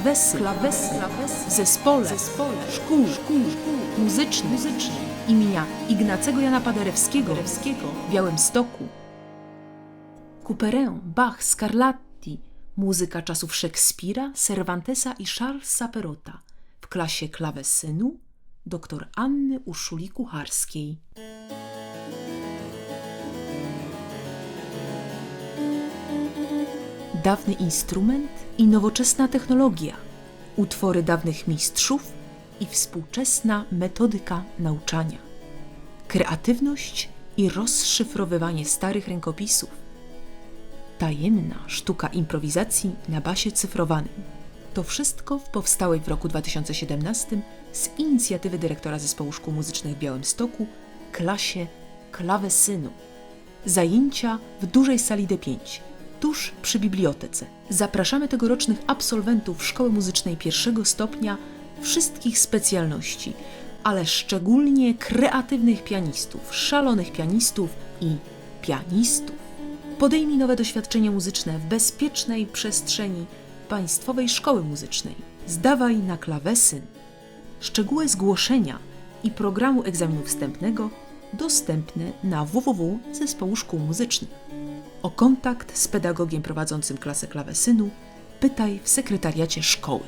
klawesy, klawesy, klawesy, zespole, zespole, szkół, szkół, szkół. Muzyczny, muzyczny imienia Ignacego Jana Paderewskiego, w Białymstoku. Couperin, Bach, Scarlatti, muzyka czasów Szekspira, Cervantesa i Charlesa Perota w klasie klawesynu dr Anny Urszuli-Kucharskiej. Dawny instrument i nowoczesna technologia, utwory dawnych mistrzów i współczesna metodyka nauczania, kreatywność i rozszyfrowywanie starych rękopisów, tajemna sztuka improwizacji na basie cyfrowanym. To wszystko w powstałej w roku 2017 z inicjatywy dyrektora Zespołu Szkół Muzycznych w Białymstoku klasie klawesynu. Zajęcia w dużej sali D5, tuż przy bibliotece. Zapraszamy tegorocznych absolwentów Szkoły Muzycznej pierwszego stopnia wszystkich specjalności, ale szczególnie kreatywnych pianistów, szalonych pianistów i pianistów. Podejmij nowe doświadczenie muzyczne w bezpiecznej przestrzeni Państwowej Szkoły Muzycznej. Zdawaj na klawesyn. Szczegóły zgłoszenia i programu egzaminu wstępnego dostępne na www Zespołu Szkół Muzycznych. O kontakt z pedagogiem prowadzącym klasę klawesynu pytaj w sekretariacie szkoły.